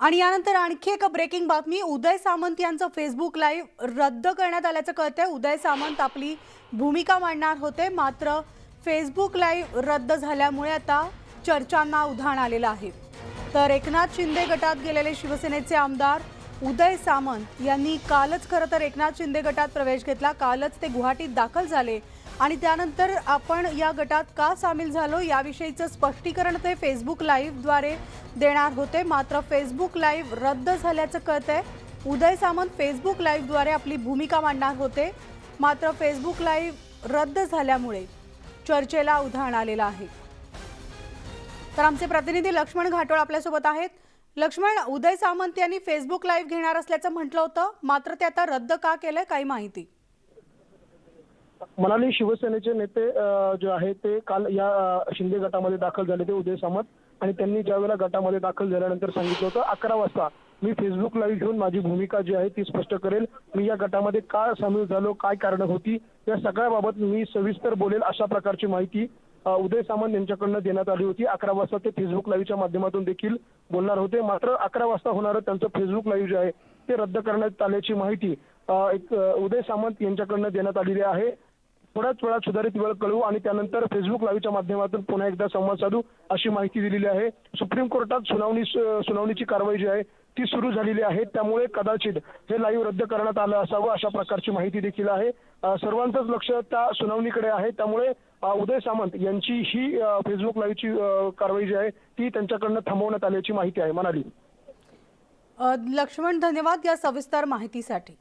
आणि यानंतर आणखी एक ब्रेकिंग बातमी. उदय सामंत यांचं फेसबुक लाईव्ह रद्द करण्यात आल्याचं कळतंय. उदय सामंत आपली भूमिका मांडणार होते मात्र फेसबुक लाईव्ह रद्द झाल्यामुळे आता चर्चांना उधाण आलेलं आहे. तर एकनाथ शिंदे गटात गेलेले शिवसेनेचे आमदार उदय सामंत यांनी कालच खरं तर एकनाथ शिंदे गटात प्रवेश घेतला. कालच ते गुवाहाटीत दाखल झाले. आणि त्यानंतर आपण या गटात का सामील झालो याविषयीचं स्पष्टीकरण ते फेसबुक लाईव्हद्वारे देणार होते. मात्र फेसबुक लाईव्ह रद्द झाल्याचं कळतंय. उदय सामंत फेसबुक लाईव्हद्वारे आपली भूमिका मांडणार होते. मात्र फेसबुक लाईव्ह रद्द झाल्यामुळे चर्चेला उधाण आलेलं आहे. तर आमचे प्रतिनिधी लक्ष्मण घाटोळ आपल्यासोबत आहेत. लक्ष्मण उदय सामंत यांनी फेसबुक लाईव्ह घेणार असल्याचं म्हटलं होतं. मात्र ते आता रद्द का केलंय काही माहिती. म्हणाले शिवसेनेचे नेते जे आहे ते काल या शिंदे गटामध्ये दाखल झाले ते उदय सामंत आणि त्यांनी ज्यावेळेला गटामध्ये दाखल झाल्यानंतर सांगितलं होतं अकरा वाजता मी फेसबुक लाईव्ह घेऊन माझी भूमिका जी आहे ती स्पष्ट करेल. मी या गटामध्ये का सामील झालो काय कारण होती या सगळ्याबाबत मी सविस्तर बोलेल अशा प्रकारची माहिती उदय सामंत यांच्याकडनं देण्यात आली होती. अकरा वाजता ते फेसबुक लाईव्हच्या माध्यमातून देखील बोलणार होते. मात्र अकरा वाजता होणारं त्यांचं फेसबुक लाईव्ह जे आहे ते रद्द करण्यात आल्याची माहिती एक उदय सामंत यांच्याकडनं देण्यात आलेली आहे. थोड्याच वेळात सुधारित वेळ कळवू आणि त्यानंतर फेसबुक लाईव्हच्या माध्यमातून पुन्हा एकदा संवाद साधू अशी माहिती दिलेली आहे. सुप्रीम कोर्टात सुनावणी सुनावणीची कारवाई जी आहे ती सुरू झालेली आहे. त्यामुळे कदाचित हे लाईव्ह रद्द करण्यात आलं असावं अशा प्रकारची माहिती देखील आहे. सर्वांचंच लक्ष त्या सुनावणीकडे आहे. त्यामुळे उदय सामंत यांची ही फेसबुक लाईव्हची कारवाई जी आहे ती त्यांच्याकडनं थांबवण्यात आल्याची माहिती आहे. म्हणाली लक्ष्मण धन्यवाद या सविस्तर माहितीसाठी.